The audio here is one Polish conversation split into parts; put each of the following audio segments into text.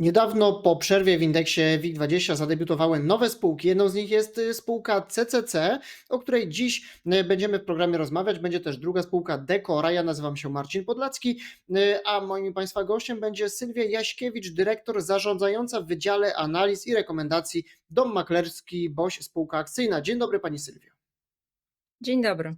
Niedawno po przerwie w indeksie WIG20 zadebiutowały nowe spółki. Jedną z nich jest y, spółka CCC, o której dziś y, będziemy w programie rozmawiać. Będzie też druga spółka Decora. Ja nazywam się Marcin Podlacki, y, a moim Państwa gościem będzie Sylwia Jaśkiewicz, dyrektor zarządzająca w Wydziale Analiz i Rekomendacji Dom Maklerski BOŚ Spółka Akcyjna. Dzień dobry Pani Sylwio. Dzień dobry.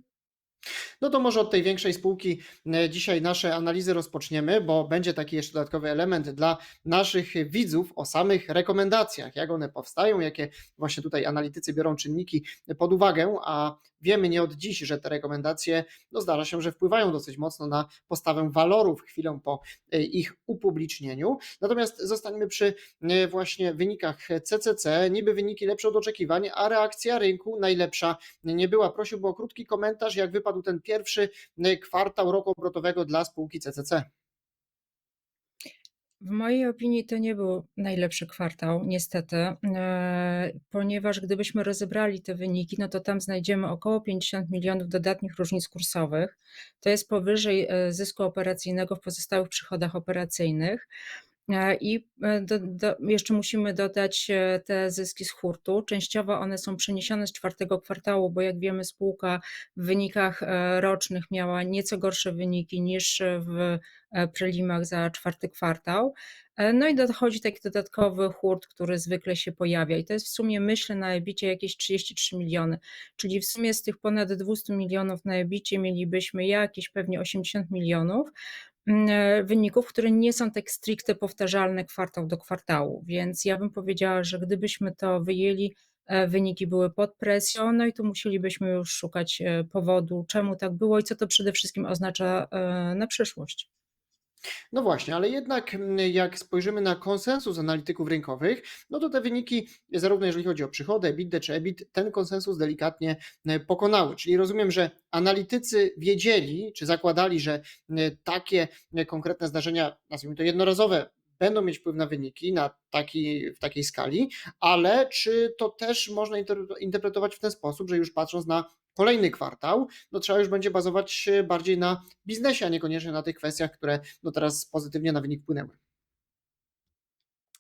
No to może od tej większej spółki e, dzisiaj nasze analizy rozpoczniemy, bo będzie taki jeszcze dodatkowy element dla naszych widzów o samych rekomendacjach, jak one powstają, jakie właśnie tutaj analitycy biorą czynniki pod uwagę, a wiemy nie od dziś, że te rekomendacje, no zdarza się, że wpływają dosyć mocno na postawę walorów chwilę po e, ich upublicznieniu. Natomiast zostańmy przy e, właśnie wynikach CCC, niby wyniki lepsze od oczekiwań, a reakcja rynku najlepsza nie była. Prosiłbym o krótki komentarz, jak wypadł ten pierwszy y, kwartał roku obrotowego dla spółki CCC? W mojej opinii to nie był najlepszy kwartał, niestety, e, ponieważ gdybyśmy rozebrali te wyniki, no to tam znajdziemy około 50 milionów dodatnich różnic kursowych. To jest powyżej e, zysku operacyjnego w pozostałych przychodach operacyjnych. E, I e, do, do, jeszcze musimy dodać e, te zyski z hurtu. Częściowo one są przeniesione z czwartego kwartału, bo jak wiemy, spółka w wynikach rocznych miała nieco gorsze wyniki niż w prelimach za czwarty kwartał. No i dochodzi taki dodatkowy hurt, który zwykle się pojawia. I to jest w sumie, myślę, na ebicie jakieś 33 miliony. Czyli w sumie z tych ponad 200 milionów na ebicie mielibyśmy jakieś pewnie 80 milionów. Mm, e, wyników, które nie są tak stricte powtarzalne kwartał do kwartału. Więc ja bym powiedziała, że gdybyśmy to wyjęli, e, wyniki były pod presją, no i tu musielibyśmy już szukać e, powodu, czemu tak było i co to przede wszystkim oznacza na przyszłość. No właśnie, ale jednak mm, jak spojrzymy na konsensus analityków rynkowych, no to te wyniki, zarówno jeżeli chodzi o przychody, EBITDA czy EBIT, ten konsensus delikatnie e, pokonały. Czyli rozumiem, że analitycy wiedzieli, czy zakładali, że e, takie e, konkretne zdarzenia, nazwijmy to jednorazowe, będą mieć wpływ na wyniki na taki, w takiej skali, ale czy to też można interpretować w ten sposób, że już patrząc na kolejny kwartał, no trzeba już będzie bazować bardziej na biznesie, a niekoniecznie na tych kwestiach, które no teraz pozytywnie na wynik wpłynęły.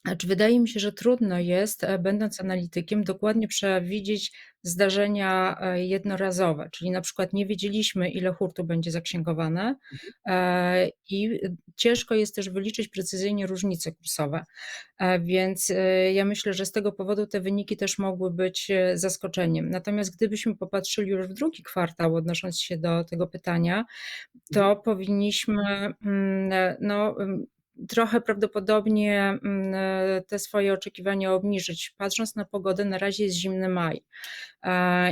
Znaczy, wydaje mi się, że trudno jest, e, będąc analitykiem, dokładnie przewidzieć zdarzenia e, jednorazowe, czyli na przykład nie wiedzieliśmy, ile hurtu będzie zaksięgowane mhm. e, i ciężko jest też wyliczyć precyzyjnie różnice kursowe. Więc ja myślę, że z tego powodu te wyniki też mogły być zaskoczeniem. Natomiast gdybyśmy popatrzyli już w drugi kwartał, odnosząc się do tego pytania, to mhm. powinniśmy mm, no, trochę prawdopodobnie mm, e, te swoje oczekiwania obniżyć. Patrząc na pogodę, na razie jest zimny maj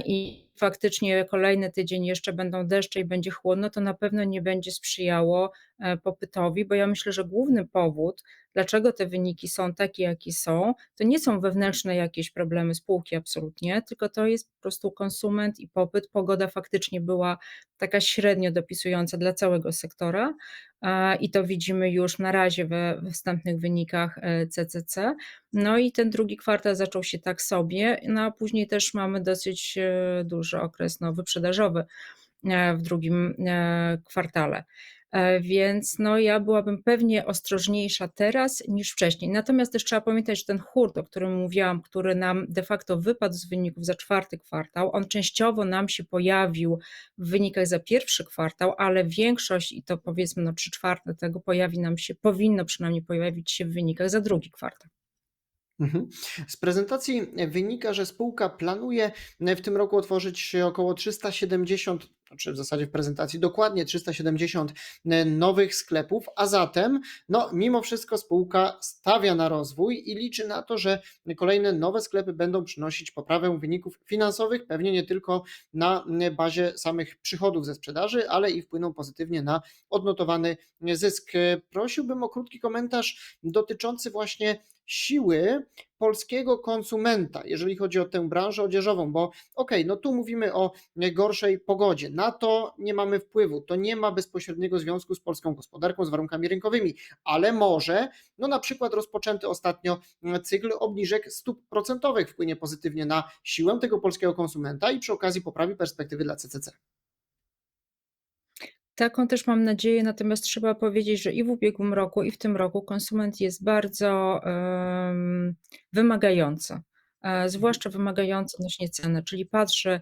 i faktycznie kolejny tydzień jeszcze będą deszcze i będzie chłodno, to na pewno nie będzie sprzyjało e, popytowi, bo ja myślę, że główny powód, dlaczego te wyniki są takie, jakie są, to nie są wewnętrzne jakieś problemy spółki absolutnie, tylko to jest po prostu konsument i popyt. Pogoda faktycznie była taka średnio dopisująca dla całego sektora i to widzimy już na razie we, wstępnych wynikach CCC. E, no i ten drugi kwartał zaczął się tak sobie, no a później też mamy dosyć e, duży okres no, wyprzedażowy e, w drugim kwartale. E, więc no, ja byłabym pewnie ostrożniejsza teraz niż wcześniej. Natomiast też trzeba pamiętać, że ten hurt, o którym mówiłam, który nam de facto wypadł z wyników za czwarty kwartał, on częściowo nam się pojawił w wynikach za pierwszy kwartał, ale większość, i to powiedzmy no, trzy czwarte tego pojawi nam się, powinno przynajmniej pojawić się w wynikach za drugi kwartał. Mhm. Z prezentacji wynika, że spółka planuje w tym roku otworzyć około 370, znaczy w zasadzie w prezentacji dokładnie 370 nowych sklepów, a zatem, no, mimo wszystko spółka stawia na rozwój i liczy na to, że kolejne nowe sklepy będą przynosić poprawę wyników finansowych, pewnie nie tylko na bazie samych przychodów ze sprzedaży, ale i wpłyną pozytywnie na odnotowany zysk. Prosiłbym o krótki komentarz dotyczący właśnie siły polskiego konsumenta, jeżeli chodzi o tę branżę odzieżową, bo okej, okay, no tu mówimy o gorszej pogodzie, na to nie mamy wpływu, to nie ma bezpośredniego związku z polską gospodarką, z warunkami rynkowymi, ale może, no na przykład rozpoczęty ostatnio cykl obniżek stóp procentowych wpłynie pozytywnie na siłę tego polskiego konsumenta i przy okazji poprawi perspektywy dla CCC. Taką też mam nadzieję, natomiast trzeba powiedzieć, że i w ubiegłym roku, i w tym roku konsument jest bardzo, em, wymagający, e, zwłaszcza wymagający odnośnie ceny, czyli patrzy,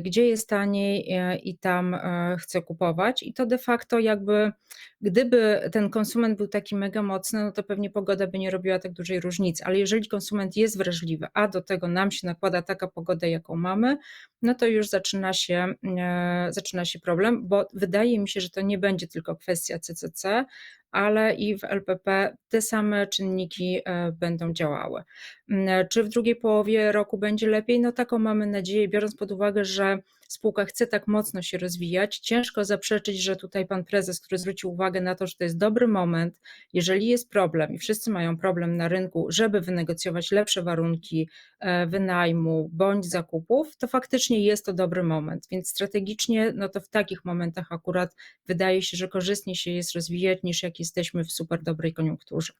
gdzie jest taniej, e, i tam, e, chce kupować. I to de facto jakby gdyby ten konsument był taki mega mocny, no to pewnie pogoda by nie robiła tak dużej różnicy, ale jeżeli konsument jest wrażliwy, a do tego nam się nakłada taka pogoda, jaką mamy, no to już zaczyna się, e, zaczyna się problem, bo wydaje mi się, że to nie będzie tylko kwestia CCC, ale i w LPP te same czynniki, e, będą działały. Mm, czy w drugiej połowie roku będzie lepiej? No taką mamy nadzieję, biorąc pod uwagę, że spółka chce tak mocno się rozwijać. Ciężko zaprzeczyć, że tutaj pan prezes, który zwrócił uwagę na to, że to jest dobry moment, jeżeli jest problem i wszyscy mają problem na rynku, żeby wynegocjować lepsze warunki, e, wynajmu bądź zakupów, to faktycznie jest to dobry moment. Więc strategicznie, no to w takich momentach akurat wydaje się, że korzystnie się jest rozwijać, niż jak jesteśmy w super dobrej koniunkturze.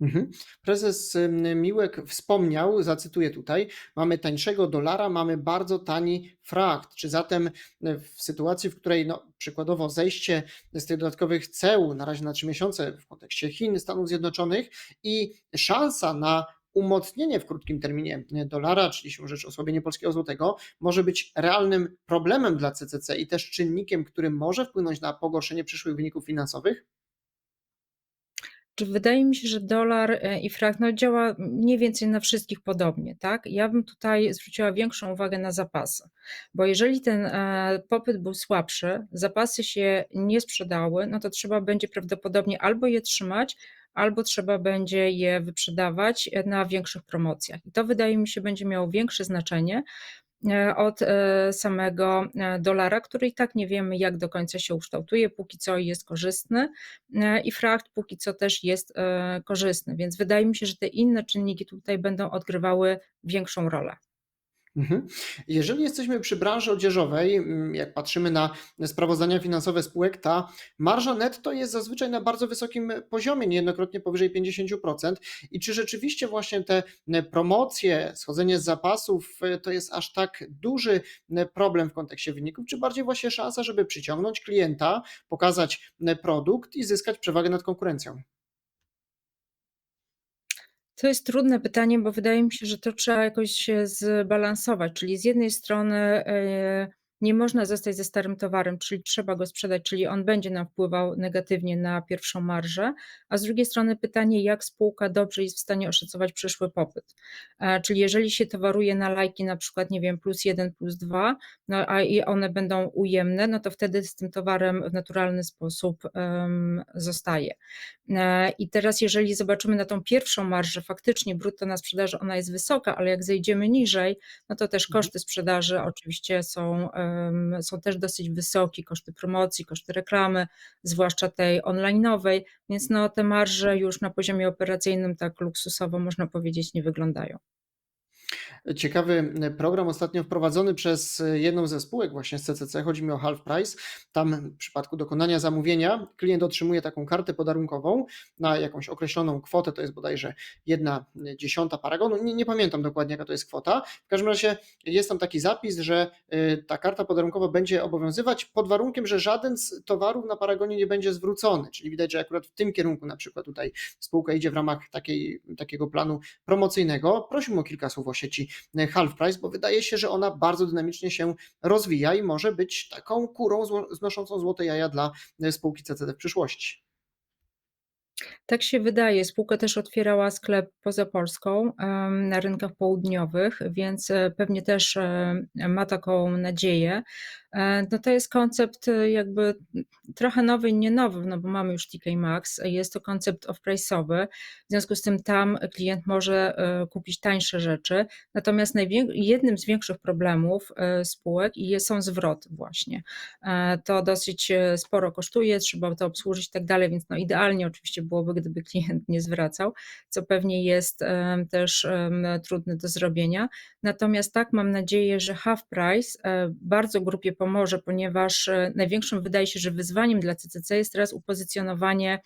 Mhm. Prezes, Miłek wspomniał, zacytuję tutaj: „Mamy tańszego dolara, mamy bardzo tani frakt”. Czy zatem, e, w sytuacji, w której, no, przykładowo zejście z tych dodatkowych ceł na razie na 3 miesiące w kontekście Chin, Stanów Zjednoczonych i szansa na umocnienie w krótkim terminie, e, dolara, czyli siłą rzeczy osłabienie polskiego złotego, może być realnym problemem dla CCC i też czynnikiem, który może wpłynąć na pogorszenie przyszłych wyników finansowych? Czy wydaje mi się, że dolar, e, i frakt, no działa mniej więcej na wszystkich podobnie, tak? Ja bym tutaj zwróciła większą uwagę na zapasy, bo jeżeli ten, e, popyt był słabszy, zapasy się nie sprzedały, no to trzeba będzie prawdopodobnie albo je trzymać, albo trzeba będzie je wyprzedawać, e, na większych promocjach. I to wydaje mi się będzie miało większe znaczenie, od e, samego e, dolara, który i tak nie wiemy, jak do końca się ukształtuje. Póki co jest korzystny i frakt póki co też jest korzystny, więc wydaje mi się, że te inne czynniki tutaj będą odgrywały większą rolę. Mhm. Jeżeli jesteśmy przy branży odzieżowej, mm, jak patrzymy na sprawozdania finansowe spółek, ta marża netto jest zazwyczaj na bardzo wysokim poziomie, niejednokrotnie powyżej 50%. I czy rzeczywiście właśnie te e, promocje, schodzenie z zapasów e, to jest aż tak duży e, problem w kontekście wyników, czy bardziej właśnie szansa, żeby przyciągnąć klienta, pokazać produkt i zyskać przewagę nad konkurencją? To jest trudne pytanie, bo wydaje mi się, że to trzeba jakoś zbalansować. Czyli z jednej strony, e, nie można zostać ze starym towarem, czyli trzeba go sprzedać, czyli on będzie nam wpływał negatywnie na pierwszą marżę, a z drugiej strony pytanie, jak spółka dobrze jest w stanie oszacować przyszły popyt. E, czyli jeżeli się towaruje na lajki na przykład, nie wiem, plus jeden, plus dwa, no a i one będą ujemne, no to wtedy z tym towarem w naturalny sposób um, zostaje. E, I teraz, jeżeli zobaczymy na tą pierwszą marżę, faktycznie brutto na sprzedaży ona jest wysoka, ale jak zejdziemy niżej, no to też Mhm. koszty sprzedaży oczywiście są, są też dosyć wysokie, koszty promocji, koszty reklamy, zwłaszcza tej online'owej, więc no te marże już na poziomie operacyjnym tak luksusowo można powiedzieć nie wyglądają. Ciekawy e, program ostatnio wprowadzony przez e, jedną ze spółek właśnie z CCC, chodzi mi o Half Price. Tam w przypadku dokonania zamówienia klient otrzymuje taką kartę podarunkową na jakąś określoną kwotę, to jest bodajże jedna dziesiąta paragonu, nie, nie pamiętam dokładnie jaka to jest kwota. W każdym razie jest tam taki zapis, że e, ta karta podarunkowa będzie obowiązywać pod warunkiem, że żaden z towarów na paragonie nie będzie zwrócony, czyli widać, że akurat w tym kierunku na przykład tutaj spółka idzie w ramach takiej, takiego planu promocyjnego. Prosiłbym o kilka słów o sieci Half Price, bo wydaje się, że ona bardzo dynamicznie się rozwija i może być taką kurą znoszącą złote jaja dla spółki CCD w przyszłości. Tak się wydaje. Spółka też otwierała sklep poza Polską, na rynkach południowych, więc e, pewnie też e, ma taką nadzieję. E, no to jest koncept jakby trochę nowy nie nowy, no bo mamy już TK Maxx. Jest to koncept off-price'owy, w związku z tym tam klient może kupić tańsze rzeczy. Natomiast jednym z większych problemów spółek są zwroty właśnie. To dosyć sporo kosztuje, trzeba to obsłużyć i tak dalej, więc no idealnie oczywiście byłoby, gdyby klient nie zwracał, co pewnie jest też trudne do zrobienia. Natomiast tak, mam nadzieję, że Half Price e, bardzo grupie pomoże, ponieważ e, największym wydaje się, że wyzwaniem dla CCC jest teraz upozycjonowanie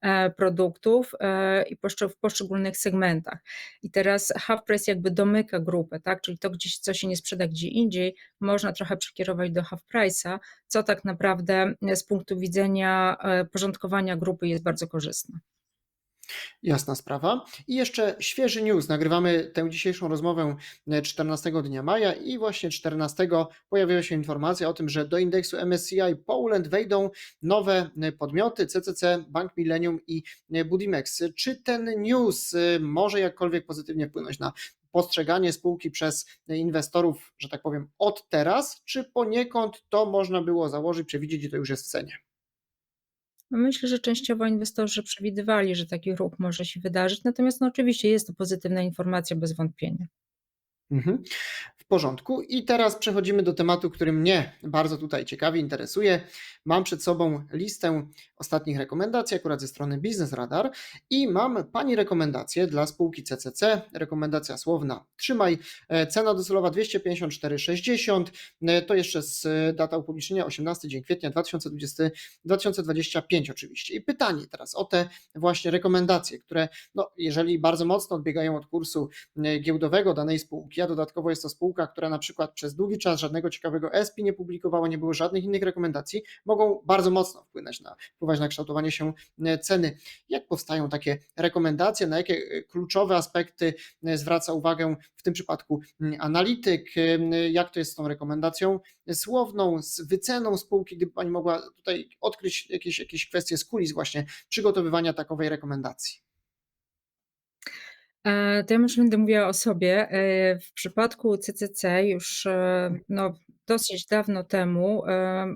e, produktów e, i w poszczególnych segmentach. I teraz HalfPrice jakby domyka grupę, tak? Czyli to gdzieś, co się nie sprzeda gdzie indziej, można trochę przekierować do HalfPrice'a, co tak naprawdę z punktu widzenia porządkowania grupy jest bardzo korzystne. Jasna sprawa. I jeszcze świeży news. Nagrywamy tę dzisiejszą rozmowę e, 14 dnia maja i właśnie 14 pojawiła się informacja o tym, że do indeksu MSCI Poland wejdą nowe e, podmioty CCC, Bank Millennium i e, Budimex. Czy ten news e, może jakkolwiek pozytywnie wpłynąć na postrzeganie spółki przez inwestorów, że tak powiem, od teraz, czy poniekąd to można było założyć, przewidzieć i to już jest w cenie? Myślę, że częściowo inwestorzy przewidywali, że taki ruch może się wydarzyć, natomiast no oczywiście jest to pozytywna informacja bez wątpienia. Mhm. W porządku. I teraz przechodzimy do tematu, który mnie bardzo tutaj ciekawi, interesuje. Mam przed sobą listę ostatnich rekomendacji, akurat ze strony Business Radar, i mam Pani rekomendację dla spółki CCC. Rekomendacja słowna: trzymaj. E, Cena docelowa 254,60. E, To jeszcze z e, data upublicznienia 18 dzień kwietnia 2020, 2025 oczywiście. I pytanie teraz o te właśnie rekomendacje, które no, jeżeli bardzo mocno odbiegają od kursu giełdowego danej spółki, dodatkowo jest to spółka, która na przykład przez długi czas żadnego ciekawego ESPI nie publikowała, nie było żadnych innych rekomendacji, mogą bardzo mocno wpłynąć na, wpływać na kształtowanie się e, ceny. Jak powstają takie rekomendacje, na jakie e, kluczowe aspekty e, zwraca uwagę w tym przypadku analityk, jak to jest z tą rekomendacją słowną, z wyceną spółki, gdyby Pani mogła tutaj odkryć jakieś, jakieś kwestie z kulis właśnie przygotowywania takowej rekomendacji. E, To ja może będę mówiła o sobie. E, W przypadku CCC już e, no, dosyć dawno temu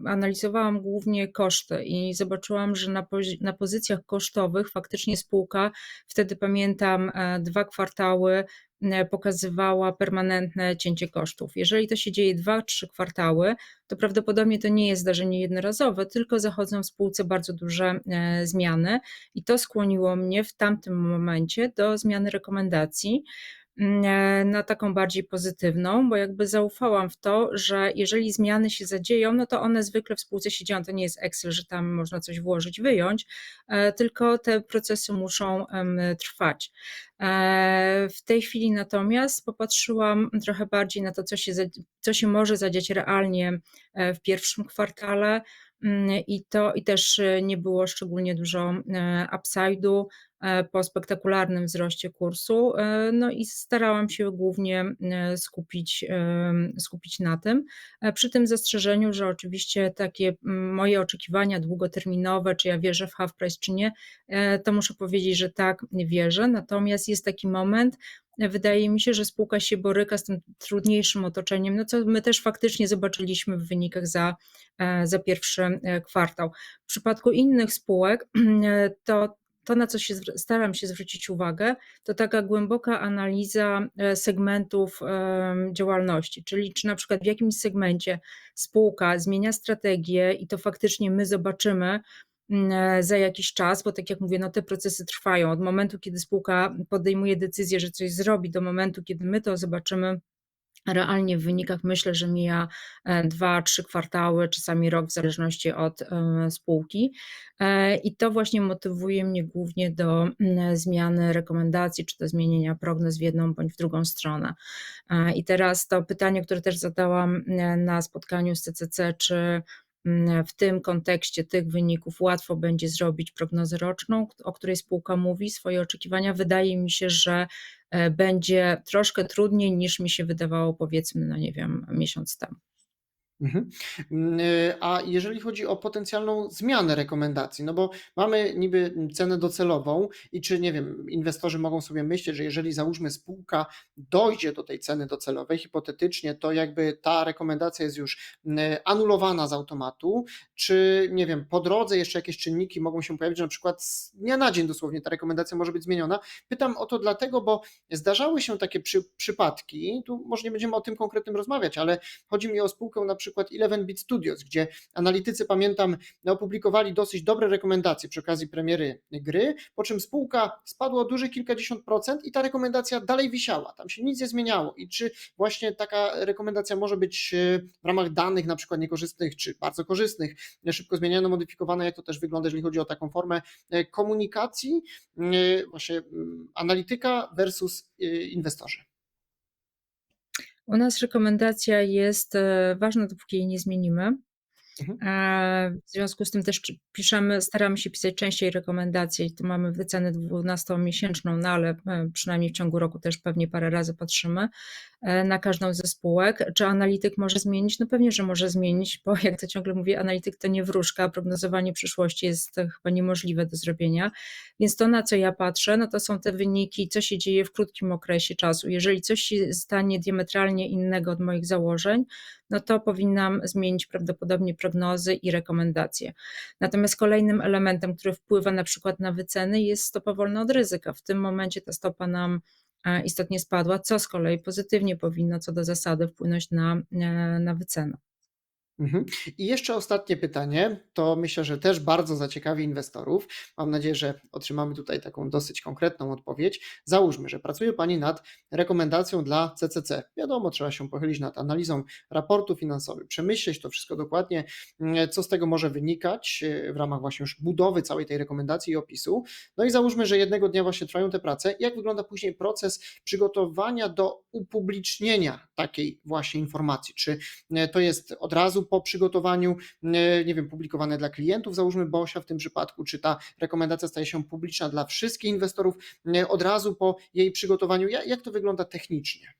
analizowałam głównie koszty i zobaczyłam, że na, na pozycjach kosztowych faktycznie spółka, wtedy pamiętam e, dwa kwartały e, pokazywała permanentne cięcie kosztów. Jeżeli to się dzieje dwa, trzy kwartały, to prawdopodobnie to nie jest zdarzenie jednorazowe, tylko zachodzą w spółce bardzo duże e, zmiany i to skłoniło mnie w tamtym momencie do zmiany rekomendacji na taką bardziej pozytywną, bo jakby zaufałam w to, że jeżeli zmiany się zadzieją, no to one zwykle w spółce się dzieją. To nie jest Excel, że tam można coś włożyć, wyjąć, e, tylko te procesy muszą trwać. E, W tej chwili natomiast popatrzyłam trochę bardziej na to, co się, co się może zadziać realnie e, w pierwszym kwartale. Mm, I to i też nie było szczególnie dużo upside'u po spektakularnym wzroście kursu. e, No i starałam się głównie e, skupić, skupić na tym. E, Przy tym zastrzeżeniu, że oczywiście takie moje oczekiwania długoterminowe, czy ja wierzę w half price, czy nie, e, to muszę powiedzieć, że tak, wierzę. Natomiast jest taki moment, e, wydaje mi się, że spółka się boryka z tym trudniejszym otoczeniem, no co my też faktycznie zobaczyliśmy w wynikach za, e, za pierwszy e, kwartał. W przypadku innych spółek e, to to, na co się staram się zwrócić uwagę, to taka głęboka analiza e, segmentów em, działalności, czyli czy na przykład w jakimś segmencie spółka zmienia strategię i to faktycznie my zobaczymy mm, e, za jakiś czas, bo tak jak mówię, no te procesy trwają. Od momentu, kiedy spółka podejmuje decyzję, że coś zrobi, do momentu, kiedy my to zobaczymy realnie w wynikach, myślę, że mija e, dwa, trzy kwartały, czasami rok, w zależności od e, spółki. E, I to właśnie motywuje mnie głównie do zmiany rekomendacji, czy do zmienienia prognoz w jedną bądź w drugą stronę. E, I teraz to pytanie, które też zadałam e, na spotkaniu z CCC, czy w tym kontekście tych wyników łatwo będzie zrobić prognozę roczną, o której spółka mówi, swoje oczekiwania. Wydaje mi się, że e, będzie troszkę trudniej niż mi się wydawało, powiedzmy, no nie wiem, miesiąc temu. Mhm. Mm, y, A jeżeli chodzi o potencjalną zmianę rekomendacji, no bo mamy niby cenę docelową i czy, nie wiem, inwestorzy mogą sobie myśleć, że jeżeli załóżmy spółka dojdzie do tej ceny docelowej, hipotetycznie, to jakby ta rekomendacja jest już mm, anulowana z automatu, czy, nie wiem, po drodze jeszcze jakieś czynniki mogą się pojawić, że na przykład z dnia na dzień dosłownie ta rekomendacja może być zmieniona. Pytam o to dlatego, bo zdarzały się takie przy, przypadki, tu może nie będziemy o tym konkretnym rozmawiać, ale chodzi mi o spółkę na przykład przykład Eleven Beat Studios, gdzie analitycy, pamiętam, opublikowali dosyć dobre rekomendacje przy okazji premiery gry, po czym spółka spadła o duże kilkadziesiąt procent i ta rekomendacja dalej wisiała, tam się nic nie zmieniało i czy właśnie taka rekomendacja może być e, w ramach danych na przykład niekorzystnych czy bardzo korzystnych, e, szybko zmieniana, modyfikowana, jak to też wygląda, jeżeli chodzi o taką formę e, komunikacji, właśnie mm, analityka versus inwestorzy. U nas rekomendacja jest e, ważna, dopóki jej nie zmienimy. Mhm. W związku z tym też piszemy, staramy się pisać częściej rekomendacje i tu mamy wycenę 12-miesięczną, no ale e, przynajmniej w ciągu roku też pewnie parę razy patrzymy e, na każdą ze spółek. Czy analityk może zmienić? No pewnie, że może zmienić, bo jak to ciągle mówię, analityk to nie wróżka, prognozowanie przyszłości jest e, chyba niemożliwe do zrobienia. Więc to, na co ja patrzę, no to są te wyniki, co się dzieje w krótkim okresie czasu. Jeżeli coś się stanie diametralnie innego od moich założeń, no to powinnam zmienić prawdopodobnie prognozy i rekomendacje. Natomiast kolejnym elementem, który wpływa na przykład na wyceny, jest stopa wolna od ryzyka. W tym momencie ta stopa nam e, istotnie spadła, co z kolei pozytywnie powinno co do zasady wpłynąć na, e, na wycenę. Mhm. I jeszcze ostatnie pytanie, to myślę, że też bardzo zaciekawi inwestorów. Mam nadzieję, że otrzymamy tutaj taką dosyć konkretną odpowiedź. Załóżmy, że pracuje Pani nad rekomendacją dla CCC. Wiadomo, trzeba się pochylić nad analizą raportu finansowego, przemyśleć to wszystko dokładnie, mm, co z tego może wynikać e, w ramach właśnie już budowy całej tej rekomendacji i opisu. No i załóżmy, że jednego dnia właśnie trwają te prace. Jak wygląda później proces przygotowania do upublicznienia takiej właśnie informacji? Czy e, to jest od razu po przygotowaniu, e, nie wiem, publikowane dla klientów, załóżmy BOŚa w tym przypadku, czy ta rekomendacja staje się publiczna dla wszystkich inwestorów e, od razu po jej przygotowaniu? Ja- Jak to wygląda technicznie?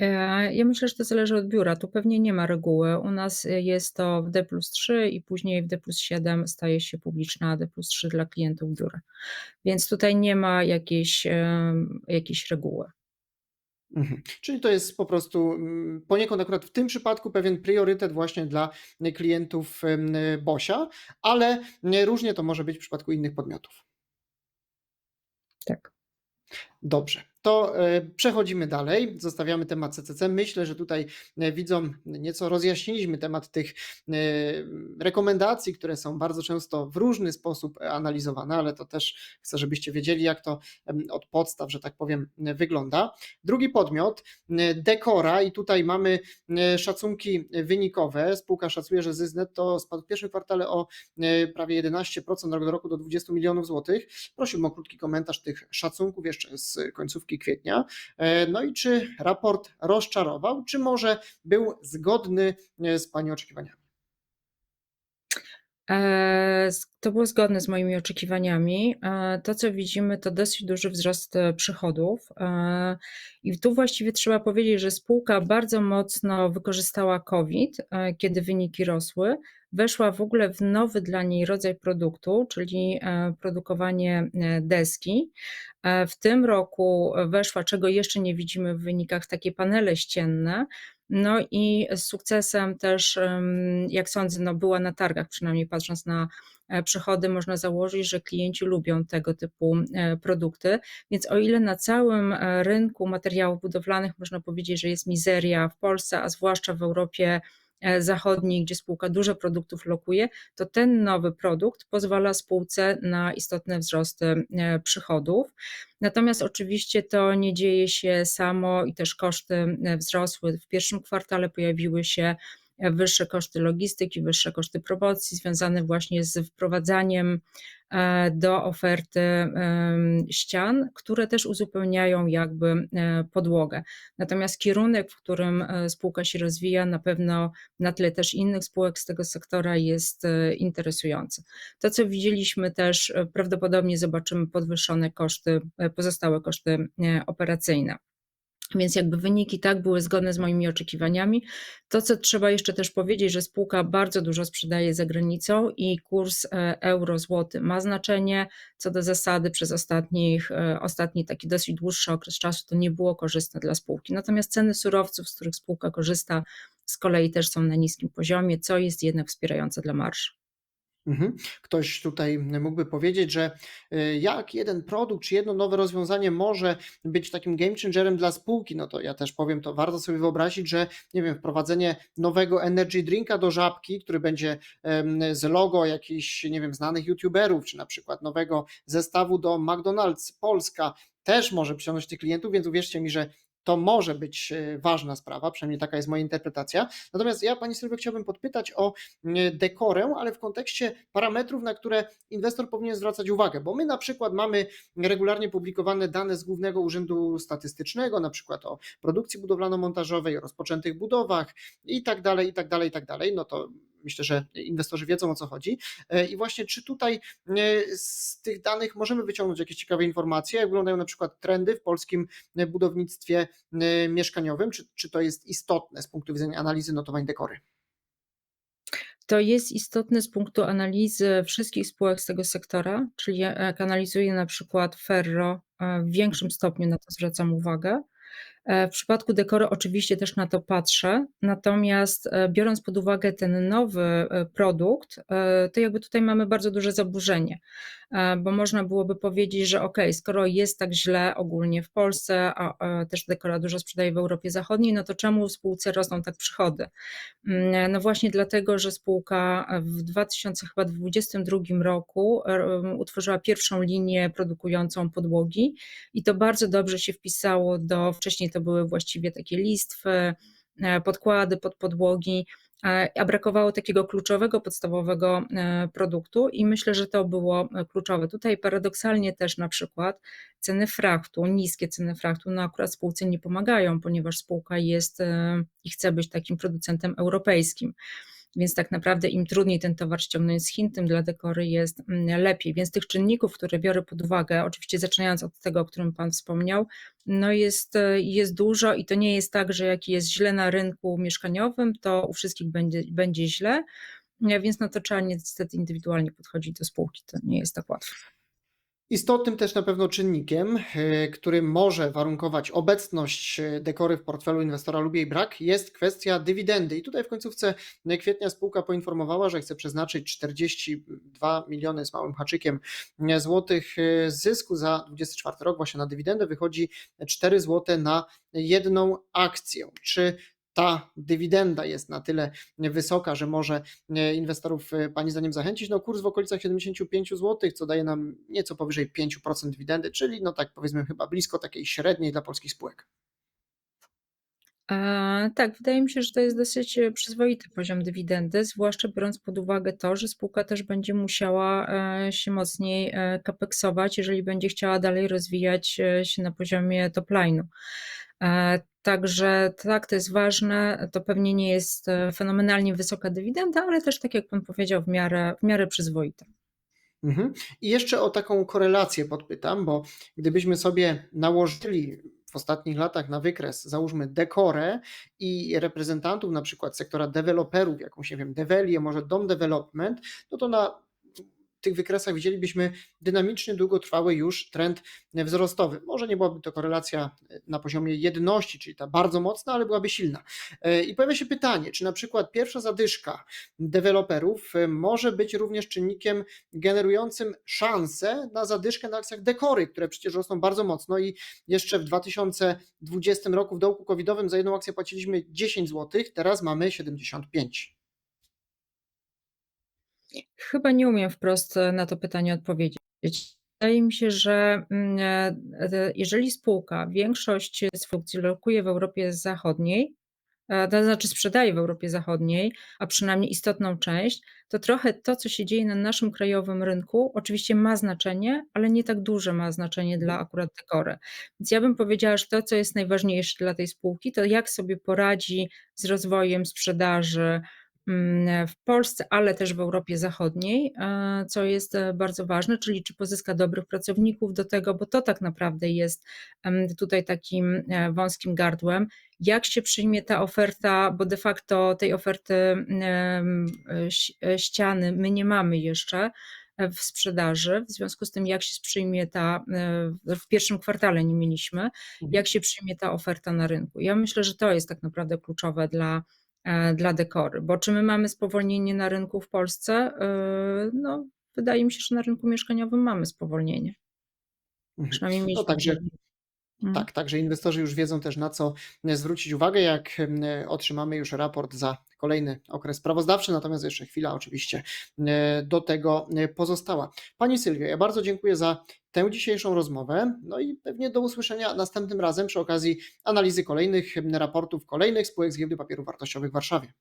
E, Ja myślę, że to zależy od biura. Tu pewnie nie ma reguły. U nas jest to w D plus 3 i później w D plus 7 staje się publiczna, D plus 3 dla klientów biura. Więc tutaj nie ma jakiejś, jakiejś reguły. Mhm. Czyli to jest po prostu mm, poniekąd akurat w tym przypadku pewien priorytet właśnie dla klientów em, BOŚa, ale e, różnie to może być w przypadku innych podmiotów. Tak. Dobrze, to e, przechodzimy dalej, zostawiamy temat CCC. Myślę, że tutaj e, widzom nieco rozjaśniliśmy temat tych e, rekomendacji, które są bardzo często w różny sposób analizowane, ale to też chcę, żebyście wiedzieli, jak to od podstaw, że tak powiem, wygląda. Drugi podmiot, Dekora, i tutaj mamy szacunki wynikowe. Spółka szacuje, że zysk netto spadł w pierwszym kwartale o prawie 11% rok do roku do 20 milionów złotych. Prosiłbym o krótki komentarz tych szacunków jeszcze z końcówki kwietnia. E, No i czy raport rozczarował, czy może był zgodny e, z Pani oczekiwaniami? E, To było zgodne z moimi oczekiwaniami. To, co widzimy, to dosyć duży wzrost przychodów. I tu właściwie trzeba powiedzieć, że spółka bardzo mocno wykorzystała COVID, kiedy wyniki rosły. Weszła w ogóle w nowy dla niej rodzaj produktu, czyli e, produkowanie e, deski. E, W tym roku weszła, czego jeszcze nie widzimy w wynikach, takie panele ścienne. No i z sukcesem też, jak sądzę, no była na targach, przynajmniej patrząc na przychody, można założyć, że klienci lubią tego typu produkty. Więc o ile na całym rynku materiałów budowlanych można powiedzieć, że jest mizeria w Polsce, a zwłaszcza w Europie Zachodniej, gdzie spółka dużo produktów lokuje, to ten nowy produkt pozwala spółce na istotne wzrosty e, przychodów. Natomiast oczywiście to nie dzieje się samo i też koszty e, wzrosły. W pierwszym kwartale pojawiły się e, wyższe koszty logistyki, wyższe koszty promocji związane właśnie z wprowadzaniem e, do oferty ścian, które też uzupełniają jakby e, podłogę. Natomiast kierunek, w którym e, spółka się rozwija, na pewno na tle też innych spółek z tego sektora jest interesujący. To, co widzieliśmy też, prawdopodobnie zobaczymy podwyższone koszty, pozostałe koszty operacyjne. Więc jakby wyniki tak były zgodne z moimi oczekiwaniami. To, co trzeba jeszcze też powiedzieć, że spółka bardzo dużo sprzedaje za granicą i kurs e, euro-złoty ma znaczenie. Co do zasady, przez ostatnich, e, ostatni taki dosyć dłuższy okres czasu to nie było korzystne dla spółki. Natomiast ceny surowców, z których spółka korzysta, z kolei też są na niskim poziomie, co jest jednak wspierające dla marży. Mhm. Ktoś tutaj mógłby powiedzieć, że y, jak jeden produkt czy jedno nowe rozwiązanie może być takim game changerem dla spółki, no to ja też powiem, to warto sobie wyobrazić, że nie wiem, wprowadzenie nowego energy drinka do Żabki, który będzie z logo jakichś, nie wiem, znanych youtuberów, czy na przykład nowego zestawu do McDonald's Polska też może przyciągnąć tych klientów, więc uwierzcie mi, że to może być e, ważna sprawa, przynajmniej taka jest moja interpretacja. Natomiast ja Pani Sylwio chciałbym podpytać o mm, dekorę, ale w kontekście parametrów, na które inwestor powinien zwracać uwagę, bo my na przykład mamy regularnie publikowane dane z Głównego Urzędu Statystycznego, na przykład o produkcji budowlano-montażowej, o rozpoczętych budowach i tak dalej, i tak dalej, i tak dalej. No to myślę, że inwestorzy wiedzą o co chodzi. E, I właśnie czy tutaj e, z tych danych możemy wyciągnąć jakieś ciekawe informacje, jak wyglądają na przykład trendy w polskim e, budownictwie mieszkaniowym, czy, czy to jest istotne z punktu widzenia analizy notowań dekory? To jest istotne z punktu analizy wszystkich spółek z tego sektora, czyli jak analizuję na przykład Ferro, w większym stopniu na to zwracam uwagę. E, w przypadku dekoru oczywiście też na to patrzę, natomiast e, biorąc pod uwagę ten nowy e, produkt, to jakby tutaj mamy bardzo duże zaburzenie, bo można byłoby powiedzieć, że ok, skoro jest tak źle ogólnie w Polsce, a też dekora dużo sprzedaje w Europie Zachodniej, no to czemu w spółce rosną tak przychody? Mm, no właśnie dlatego, że spółka w 2022 roku utworzyła pierwszą linię produkującą podłogi i to bardzo dobrze się wpisało do wcześniej to były właściwie takie listwy, e, podkłady pod podłogi, e, a brakowało takiego kluczowego, podstawowego e, produktu i myślę, że to było kluczowe. Tutaj paradoksalnie też na przykład ceny frachtu, niskie ceny frachtu, no akurat spółce nie pomagają, ponieważ spółka jest i chce być takim producentem europejskim więc tak naprawdę im trudniej ten towar ściągnąć z Chin, tym dla dekory jest mm, lepiej. Więc tych czynników, które biorę pod uwagę, oczywiście zaczynając od tego, o którym Pan wspomniał, no jest, jest dużo i to nie jest tak, że jak jest źle na rynku mieszkaniowym, to u wszystkich będzie, będzie źle, więc no to trzeba niestety indywidualnie podchodzić do spółki, to nie jest tak łatwe. Istotnym też na pewno czynnikiem, e, który może warunkować obecność e, dekory w portfelu inwestora lub jej brak, jest kwestia dywidendy. I tutaj w końcówce kwietnia spółka poinformowała, że chce przeznaczyć 42 miliony z małym haczykiem e, złotych zysku za 2024 rok właśnie na dywidendę. Wychodzi 4 zł na jedną akcję. Czy ta dywidenda jest na tyle wysoka, że może e, inwestorów e, Pani zdaniem zachęcić. No kurs w okolicach 75 zł, co daje nam nieco powyżej 5% dywidendy, czyli no tak powiedzmy chyba blisko takiej średniej dla polskich spółek. A, tak, wydaje mi się, że to jest dosyć e, przyzwoity poziom dywidendy, zwłaszcza biorąc pod uwagę to, że spółka też będzie musiała się mocniej kapeksować, jeżeli będzie chciała dalej rozwijać się na poziomie top line'u. Także tak, to jest ważne. To pewnie nie jest e, fenomenalnie wysoka dywidenda, ale też, tak jak Pan powiedział, w miarę, w miarę przyzwoita. Mhm. I jeszcze o taką korelację podpytam, bo gdybyśmy sobie nałożyli w ostatnich latach na wykres, załóżmy dekorę i reprezentantów na przykład sektora deweloperów, jakąś, nie wiem, Develię, może Dom Development, no to na tych wykresach widzielibyśmy dynamiczny, długotrwały już trend wzrostowy. Może nie byłaby to korelacja na poziomie jedności, czyli ta bardzo mocna, ale byłaby silna. E, I pojawia się pytanie, czy na przykład pierwsza zadyszka deweloperów może być również czynnikiem generującym szansę na zadyszkę na akcjach dekory, które przecież rosną bardzo mocno i jeszcze w 2020 roku w dołku covidowym za jedną akcję płaciliśmy 10 zł, teraz mamy 75. Chyba nie umiem wprost e, na to pytanie odpowiedzieć. Wydaje mi się, że mm, e, e, jeżeli spółka większość z funkcji lokuje w Europie Zachodniej, to znaczy sprzedaje w Europie Zachodniej, a przynajmniej istotną część, to trochę to, co się dzieje na naszym krajowym rynku, oczywiście ma znaczenie, ale nie tak duże ma znaczenie dla akurat dekory. Więc ja bym powiedziała, że to, co jest najważniejsze dla tej spółki, to jak sobie poradzi z rozwojem sprzedaży, w Polsce, ale też w Europie Zachodniej, e, co jest e, bardzo ważne, czyli czy pozyska dobrych pracowników do tego, bo to tak naprawdę jest tutaj takim e, wąskim gardłem. Jak się przyjmie ta oferta, bo de facto tej oferty ściany my nie mamy jeszcze w sprzedaży. W związku z tym, jak się przyjmie ta, w pierwszym kwartale nie mieliśmy, Mhm. jak się przyjmie ta oferta na rynku. Ja myślę, że to jest tak naprawdę kluczowe dla dla dekory. Bo czy my mamy spowolnienie na rynku w Polsce? E, No, wydaje mi się, że na rynku mieszkaniowym mamy spowolnienie. Mhm. Przynajmniej No mieliśmy także. Tak, także inwestorzy już wiedzą też na co zwrócić uwagę, jak em, otrzymamy już raport za kolejny okres sprawozdawczy, natomiast jeszcze chwila oczywiście e, do tego e, pozostała. Pani Sylwio, ja bardzo dziękuję za tę dzisiejszą rozmowę, no i pewnie do usłyszenia następnym razem przy okazji analizy kolejnych raportów kolejnych spółek z giełdy papierów wartościowych w Warszawie.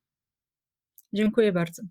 Dziękuję bardzo.